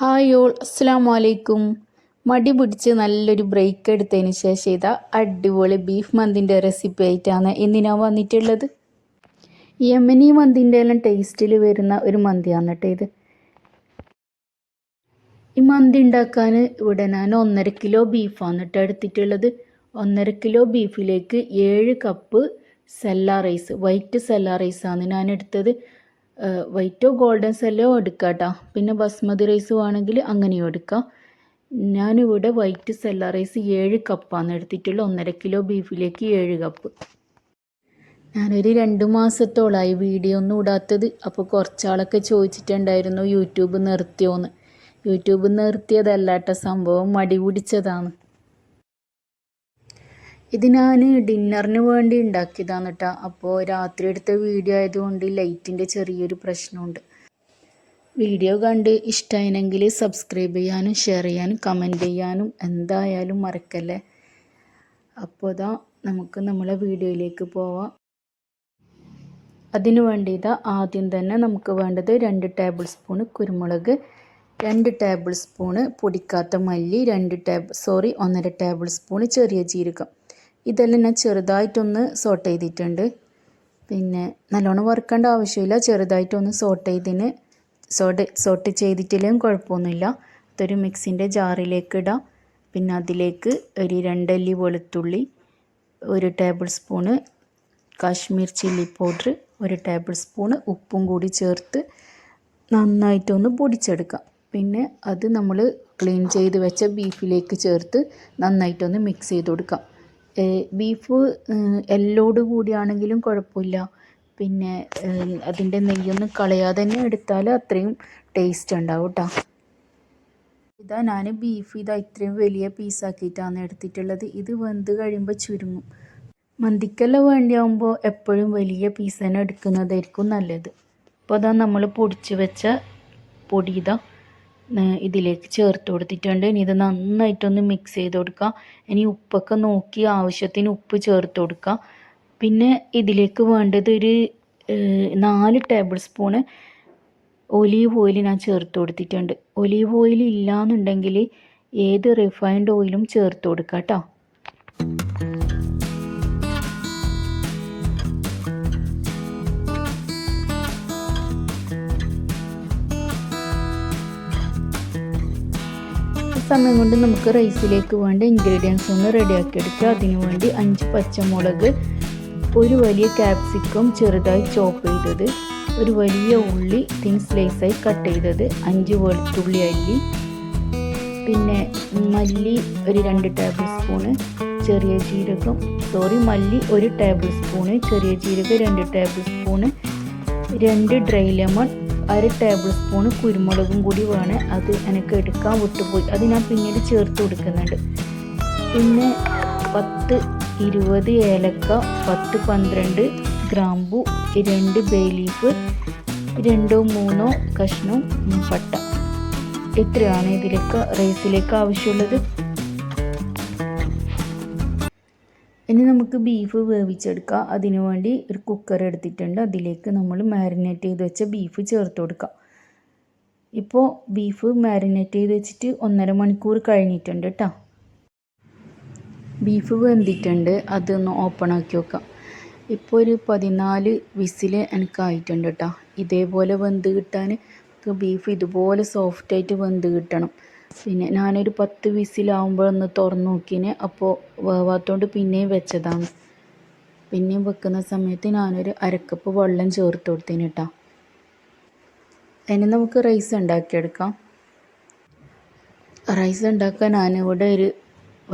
Hi all അസ്സാം വലൈക്കും മടി പിടിച്ച് നല്ലൊരു ബ്രേക്ക് എടുത്തതിന് ശേഷം ഇതാ അടിപൊളി ബീഫ് മന്തിന്റെ റെസിപ്പി ആയിട്ടാണ് ഇന്ന് ഞാൻ വന്നിട്ടുള്ളത്. യമനി മന്തിന്റെ എല്ലാം ടേസ്റ്റിൽ വരുന്ന ഒരു മന്തിയാണ് കേട്ടോ ഇത്. ഈ മന്തി ഉണ്ടാക്കാൻ ഇവിടെ ഞാൻ ഒന്നര കിലോ ബീഫാണ് കേട്ടോ എടുത്തിട്ടുള്ളത്. ഒന്നര കിലോ ബീഫിലേക്ക് ഏഴ് cup sella rice white sella റൈസാണ് ഞാൻ എടുത്തത്. വൈറ്റോ ഗോൾഡൻ സെല്ലോ എടുക്കാം കേട്ടോ പിന്നെ ബസ്മതി റൈസ് വേണമെങ്കിൽ അങ്ങനെയും എടുക്കാം. ഞാനിവിടെ വൈറ്റ് സെല്ല റൈസ് ഏഴ് കപ്പാണ് എടുത്തിട്ടുള്ളത്. ഒന്നര കിലോ ബീഫിലേക്ക് ഏഴ് കപ്പ് ഞാനൊരു രണ്ട് മാസത്തോളമായി വീഡിയോ ഒന്നും ഇടാത്തത്. അപ്പോൾ കുറച്ചാളൊക്കെ ചോദിച്ചിട്ടുണ്ടായിരുന്നു യൂട്യൂബ് നിർത്തിയോന്ന്? യൂട്യൂബ് നിർത്തിയതല്ല കേട്ടോ സംഭവം മടി പിടിച്ചതാണ്. ഇത് ഞാൻ ഡിന്നറിന് വേണ്ടി ഉണ്ടാക്കിയതാണ് കേട്ടോ അപ്പോൾ രാത്രി എടുത്ത വീഡിയോ ആയതുകൊണ്ട് ലൈറ്റിന്റെ ചെറിയൊരു പ്രശ്നമുണ്ട്. വീഡിയോ കണ്ട് ഇഷ്ടമായെങ്കിൽ സബ്സ്ക്രൈബ് ചെയ്യാനും ഷെയർ ചെയ്യാനും കമന്റ് ചെയ്യാനും എന്തായാലും മറക്കല്ലേ? അപ്പോൾ ഇതാ നമുക്ക് നമ്മളെ വീഡിയോയിലേക്ക് പോവാം. അതിനു വേണ്ടി ഇതാ ആദ്യം തന്നെ നമുക്ക് വേണ്ടത് രണ്ട് ടേബിൾ സ്പൂൺ കുരുമുളക് രണ്ട് ടേബിൾ സ്പൂണ് പൊടിക്കാത്ത മല്ലി രണ്ട് ടേബിൾ സോറി ഒന്നര ടേബിൾ സ്പൂണ് ചെറിയ ജീരകം. ഇതെല്ലാം ഞാൻ ചെറുതായിട്ടൊന്ന് സോട്ട് ചെയ്തിട്ടുണ്ട്. പിന്നെ നല്ലോണം വറുക്കേണ്ട ആവശ്യമില്ല. ചെറുതായിട്ടൊന്ന് സോട്ട് ചെയ്തിന് സോട്ട് സോട്ട് ചെയ്തിട്ടില്ലെങ്കിലും കുഴപ്പമൊന്നുമില്ല. അതൊരു മിക്സിന്റെ ജാറിലേക്ക് ഇടാം. പിന്നെ അതിലേക്ക് ഒരു രണ്ടല്ലി വെളുത്തുള്ളി ഒരു tablespoon Kashmir chilli powder ഒരു ടേബിൾ സ്പൂണ് ഉപ്പും കൂടി ചേർത്ത് നന്നായിട്ടൊന്ന് പൊടിച്ചെടുക്കാം. പിന്നെ അത് നമ്മൾ ക്ലീൻ ചെയ്ത് വെച്ച ബീഫിലേക്ക് ചേർത്ത് നന്നായിട്ടൊന്ന് മിക്സ് ചെയ്ത് കൊടുക്കാം. ബീഫ് എല്ലോട് കൂടിയാണെങ്കിലും കുഴപ്പമില്ല. പിന്നെ അതിന്റെ നെയ്യൊന്നും കളയാതെ തന്നെ എടുത്താൽ അത്രയും ടേസ്റ്റ് ഉണ്ടാവും കേട്ടോ ഇതാ ഞാൻ ബീഫ് ഇതാ ഇത്രയും വലിയ പീസാക്കിയിട്ടാണ് എടുത്തിട്ടുള്ളത്. ഇത് വെന്ത് കഴിയുമ്പോൾ ചുരുങ്ങും. മന്തിക്കെല്ലാം വേണ്ടിയാകുമ്പോൾ എപ്പോഴും വലിയ പീസ് തന്നെ എടുക്കുന്നതായിരിക്കും നല്ലത്. അപ്പോൾ അതാ നമ്മൾ പൊടിച്ച് വെച്ച പൊടി ഇതാ. ഇതിലേക്ക് ചേർത്ത് കൊടുത്തിട്ടുണ്ട്. ഇനി ഇത് നന്നായിട്ടൊന്ന് മിക്സ് ചെയ്ത് കൊടുക്കുക ഇനി ഉപ്പൊക്കെ നോക്കി ആവശ്യത്തിന് ഉപ്പ് ചേർത്ത് കൊടുക്കുക പിന്നെ ഇതിലേക്ക് വേണ്ടത് ഒരു നാല് ടേബിൾ സ്പൂണ് ഒലീവ് ഓയിൽ ഞാൻ ചേർത്ത് കൊടുത്തിട്ടുണ്ട്. ഒലീവ് ഓയിൽ ഇല്ലയെന്നുണ്ടെങ്കിൽ ഏത് റിഫൈൻഡ് ഓയിലും ചേർത്ത് കൊടുക്കുക കേട്ടോ സമയം കൊണ്ട് നമുക്ക് റൈസിലേക്ക് വേണ്ട ഇൻഗ്രീഡിയൻസ് ഒന്ന് റെഡിയാക്കി എടുക്കുക. അതിനുവേണ്ടി അഞ്ച് പച്ചമുളക് ഒരു വലിയ ക്യാപ്സിക്കം ചെറുതായി ചോപ്പ് ചെയ്തത്. ഒരു വലിയ ഉള്ളി തിൻ സ്ലൈസായി കട്ട് ചെയ്തത്. അഞ്ച് വെളുത്തുള്ളി അല്ലി. പിന്നെ മല്ലി ഒരു രണ്ട് ടേബിൾ സ്പൂണ് ചെറിയ ജീരകം. സോറി മല്ലി ഒരു ടേബിൾ സ്പൂണ് ചെറിയ ജീരകം രണ്ട് ടേബിൾ സ്പൂണ് രണ്ട് ഡ്രൈ ലെമൺ അര ടേബിൾ സ്പൂൺ കുരുമുളകും കൂടി വേണം. അത് എനിക്ക് എടുക്കാൻ വിട്ടുപോയി. അത് ഞാൻ പിന്നീട് ചേർത്ത് കൊടുക്കുന്നുണ്ട്. പിന്നെ പത്ത് ഇരുപത് ഏലക്ക പത്ത് പന്ത്രണ്ട് ഗ്രാമ്പു രണ്ട് ബേ ലീഫ് രണ്ടോ മൂന്നോ കഷ്ണം പട്ട ഇത്രയാണ് ഇതിലേക്ക് റൈസിലേക്ക് ആവശ്യമുള്ളത്. നമുക്ക് ബീഫ് വേവിച്ചെടുക്കാം. അതിനു വേണ്ടി ഒരു കുക്കർ എടുത്തിട്ടുണ്ട്. അതിലേക്ക് നമ്മൾ മാരിനേറ്റ് ചെയ്ത് വെച്ച ബീഫ് ചേർത്ത് കൊടുക്കാം. ഇപ്പോൾ ബീഫ് മാരിനേറ്റ് ചെയ്ത് വെച്ചിട്ട് ഒന്നര മണിക്കൂർ കഴിഞ്ഞിട്ടുണ്ട് കേട്ടോ ബീഫ് വെന്തിട്ടുണ്ട്. അതൊന്ന് ഓപ്പൺ ആക്കി വെക്കാം. ഇപ്പോൾ ഒരു പതിനാല് വിസിൽ എനിക്കായിട്ടുണ്ട് കേട്ടോ ഇതേപോലെ വെന്ത് കിട്ടാൻ ബീഫ് ഇതുപോലെ സോഫ്റ്റായിട്ട് വെന്ത് കിട്ടണം. പിന്നെ ഞാനൊരു പത്ത് വിസിലാവുമ്പോഴൊന്ന് തുറന്ന് നോക്കിനെ അപ്പോൾ വേവാത്തോണ്ട് പിന്നെയും വെച്ചതാണ്. പിന്നെയും വെക്കുന്ന സമയത്ത് ഞാനൊരു അരക്കപ്പ് വെള്ളം ചേർത്ത് കൊടുത്തിന് കേട്ടോ അതിന് നമുക്ക് റൈസ് ഉണ്ടാക്കിയെടുക്കാം. റൈസ് ഉണ്ടാക്കാൻ ഞാനിവിടെ ഒരു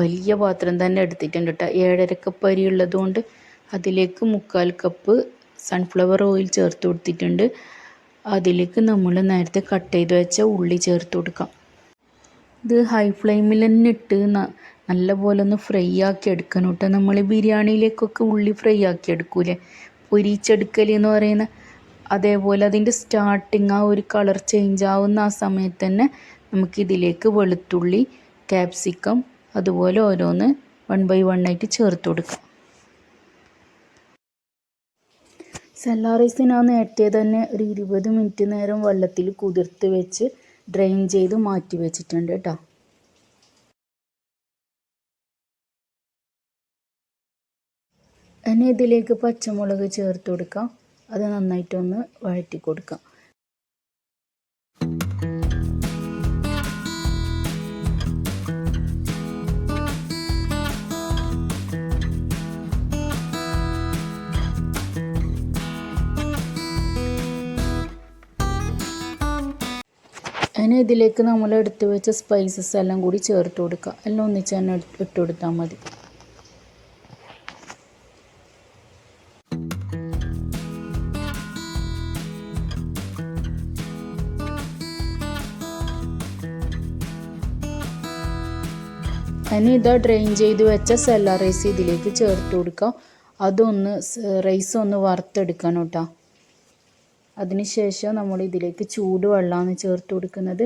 വലിയ പാത്രം തന്നെ എടുത്തിട്ടുണ്ട് കേട്ടോ ഏഴര കപ്പ് അരി ഉള്ളതുകൊണ്ട് അതിലേക്ക് മുക്കാൽ കപ്പ് സൺഫ്ലവർ ഓയിൽ ചേർത്ത് കൊടുത്തിട്ടുണ്ട്. അതിലേക്ക് നമ്മൾ നേരത്തെ കട്ട് ചെയ്ത് വെച്ച ഉള്ളി ചേർത്ത് കൊടുക്കാം. ഇത് ഹൈ ഫ്ലെയിമിൽ തന്നെ ഇട്ട് നല്ല പോലെ ഒന്ന് ഫ്രൈ ആക്കി എടുക്കണം കേട്ടോ നമ്മൾ ബിരിയാണിയിലേക്കൊക്കെ ഉള്ളി ഫ്രൈ ആക്കി എടുക്കൂലേ? പൊരിച്ചെടുക്കൽ എന്ന് പറയുന്ന അതേപോലെ അതിന്റെ സ്റ്റാർട്ടിങ് ആ ഒരു കളർ ചേഞ്ച് ആവുന്ന ആ സമയത്ത് തന്നെ നമുക്കിതിലേക്ക് വെളുത്തുള്ളി ക്യാപ്സിക്കം അതുപോലെ ഓരോന്ന് വൺ ബൈ വൺ ആയിട്ട് ചേർത്ത് കൊടുക്കാം. സെല്ലാ റൈസ് ഞാൻ നേരത്തെ തന്നെ ഒരു ഇരുപത് മിനിറ്റ് നേരം വെള്ളത്തിൽ കുതിർത്ത് വെച്ച് ഡ്രെയിൻ ചെയ്ത് മാറ്റി വെച്ചിട്ടുണ്ട് കേട്ടോ ഇനി ഇതിലേക്ക് പച്ചമുളക് ചേർത്ത് കൊടുക്കാം. അത് നന്നായിട്ടൊന്ന് വഴറ്റി കൊടുക്കാം. ഇനി ഇതിലേക്ക് നമ്മൾ എടുത്ത് വെച്ച സ്പൈസസ് എല്ലാം കൂടി ചേർത്ത് കൊടുക്കുക. എല്ലാം ഒന്നിച്ച് തന്നെ ഇട്ട് കൊടുത്താൽ മതി. അതിന് ഇതാ ഡ്രെയിൻ ചെയ്ത് വെച്ച സെല്ല റൈസ് ഇതിലേക്ക് ചേർത്ത് കൊടുക്കുക. അതൊന്ന് റൈസ് ഒന്ന് വറുത്തെടുക്കണം കേട്ടോ. അതിനുശേഷം നമ്മൾ ഇതിലേക്ക് ചൂട് വെള്ളമാണ് ചേർത്ത് കൊടുക്കുന്നത്.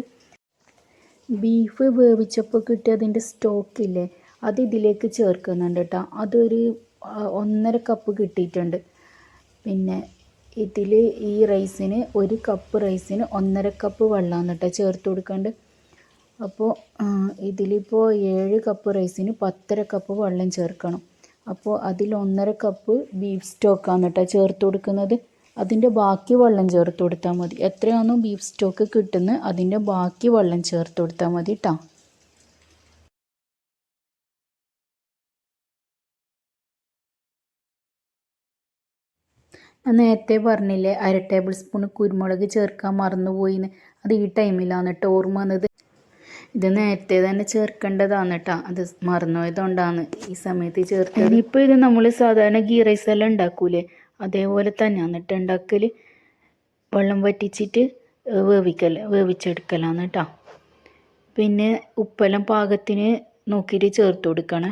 ബീഫ് വേവിച്ചപ്പോൾ കിട്ടിയ അതിന്റെ സ്റ്റോക്കില്ലേ അത് ഇതിലേക്ക് ചേർക്കുന്നുണ്ട് കേട്ടോ അതൊരു ഒന്നര കപ്പ് കിട്ടിയിട്ടുണ്ട്. പിന്നെ ഇതിൽ ഈ റൈസിന് ഒരു കപ്പ് റൈസിന് ഒന്നര കപ്പ് വെള്ളമാണ് കേട്ടോ ചേർത്ത് കൊടുക്കേണ്ടത് അപ്പോൾ ഇതിലിപ്പോൾ ഏഴ് കപ്പ് റൈസിന് പത്തര കപ്പ് വെള്ളം ചേർക്കണം. അപ്പോൾ അതിൽ ഒന്നര കപ്പ് ബീഫ് സ്റ്റോക്കാണ് കേട്ടോ ചേർത്ത് കൊടുക്കുന്നത്. അതിന്റെ ബാക്കി വെള്ളം ചേർത്ത് കൊടുത്താൽ മതി. എത്രയാണോ ബീഫ് സ്റ്റോക്ക് കിട്ടുന്നത് അതിന്റെ ബാക്കി വെള്ളം ചേർത്ത് കൊടുത്താൽ മതി കേട്ടോ ഞാൻ നേരത്തെ പറഞ്ഞില്ലേ അര ടേബിൾ സ്പൂൺ കുരുമുളക് ചേർക്കാൻ മറന്നുപോയിന്ന്. അത് ഈ ടൈമിലാണ് കേട്ടോ ഓർമ്മ വന്നത്. ഇത് നേരത്തെ തന്നെ ചേർക്കേണ്ടതാണ് കേട്ടോ അത് മറന്നുപോയതുകൊണ്ടാണ് ഈ സമയത്ത് ചേർത്തത്. ഇനിയിപ്പോൾ ഇത് നമ്മൾ സാധാരണ ഗീ റൈസ് എല്ലാം ഉണ്ടാക്കൂലേ? അതേപോലെ തന്നെ. എന്നിട്ട് ഉണ്ടാക്കൽ വെള്ളം വറ്റിച്ചിട്ട് വേവിക്കൽ വേവിച്ചെടുക്കലാണ് കേട്ടോ പിന്നെ ഉപ്പെല്ലാം പാകത്തിന് നോക്കിയിട്ട് ചേർത്ത് കൊടുക്കണേ.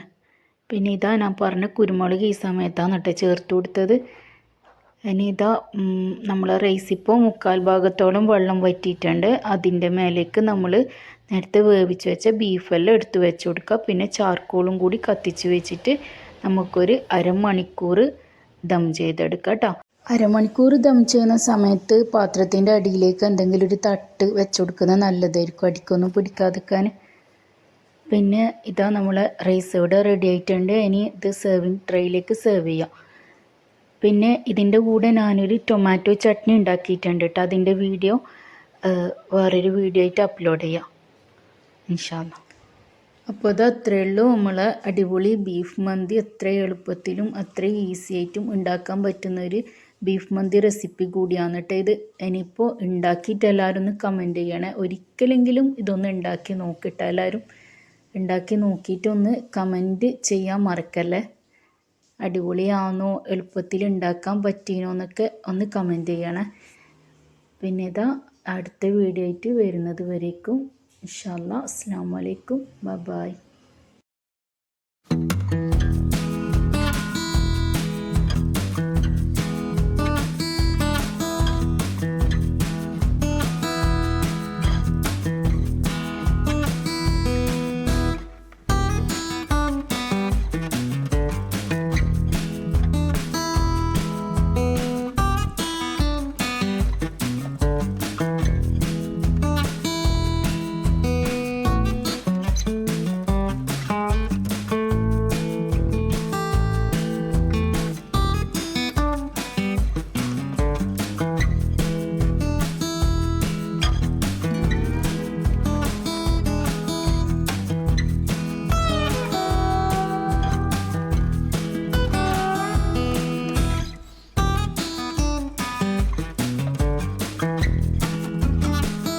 പിന്നെ ഇതാ ഞാൻ പറഞ്ഞ കുരുമുളക് ഈ സമയത്താണ് കേട്ടോ ചേർത്ത് കൊടുത്തത്. ഇനി ഇതാ നമ്മൾ റൈസ് ഇപ്പോൾ മുക്കാൽ ഭാഗത്തോളം വെള്ളം വറ്റിയിട്ടുണ്ട്. അതിന്റെ മേലേക്ക് നമ്മൾ നേരത്തെ വേവിച്ച് വെച്ച ബീഫെല്ലാം എടുത്ത് വെച്ച് കൊടുക്കുക പിന്നെ ചാർക്കോളും കൂടി കത്തിച്ച് വെച്ചിട്ട് നമുക്കൊരു അരമണിക്കൂർ ദം ചെയ്തെടുക്കാം കേട്ടോ അരമണിക്കൂർ ദം ചെയ്യുന്ന സമയത്ത് പാത്രത്തിന്റെ അടിയിലേക്ക് എന്തെങ്കിലും ഒരു തട്ട് വെച്ച് കൊടുക്കുന്നത് നല്ലതായിരിക്കും. അടിക്കൊന്നും പിടിക്കാതിരിക്കാൻ പിന്നെ ഇതാ നമ്മൾ റൈസ് ഇവിടെ റെഡി ആയിട്ടുണ്ട്. ഇനി ഇത് സെർവിങ് ട്രേയിലേക്ക് സെർവ് ചെയ്യാം. പിന്നെ ഇതിന്റെ കൂടെ ഞാനൊരു ടൊമാറ്റോ ചട്നി ഉണ്ടാക്കിയിട്ടുണ്ട് കേട്ടോ അതിന്റെ വീഡിയോ വേറൊരു വീഡിയോ ആയിട്ട് അപ്ലോഡ് ചെയ്യാം. ഇൻഷാല്ല അപ്പോൾ അത് അത്രയേ ഉള്ളൂ നമ്മൾ അടിപൊളി ബീഫ് മന്തി അത്ര എളുപ്പത്തിലും അത്ര ഈസി ആയിട്ടും ഉണ്ടാക്കാൻ പറ്റുന്ന ഒരു ബീഫ് മന്തി റെസിപ്പി കൂടിയാണ് കേട്ടോ ഇത്. ഇനിയിപ്പോൾ ഉണ്ടാക്കിയിട്ട് എല്ലാവരും ഒന്ന് കമന്റ് ചെയ്യണേ. ഒരിക്കലെങ്കിലും ഇതൊന്ന് ഉണ്ടാക്കി നോക്കിയിട്ട് എല്ലാവരും. ഉണ്ടാക്കി നോക്കിയിട്ട് ഒന്ന് കമന്റ് ചെയ്യാൻ മറക്കല്ലേ? അടിപൊളിയാണോ എളുപ്പത്തിൽ ഉണ്ടാക്കാൻ പറ്റീനോ എന്നൊക്കെ ഒന്ന് കമന്റ് ചെയ്യണേ. പിന്നെ ഇതാ അടുത്ത വീഡിയോ ആയിട്ട് വരുന്നത് വരേക്കും. ഇൻഷാല്ല അസ്സാം വലൈക്കും ബൈ.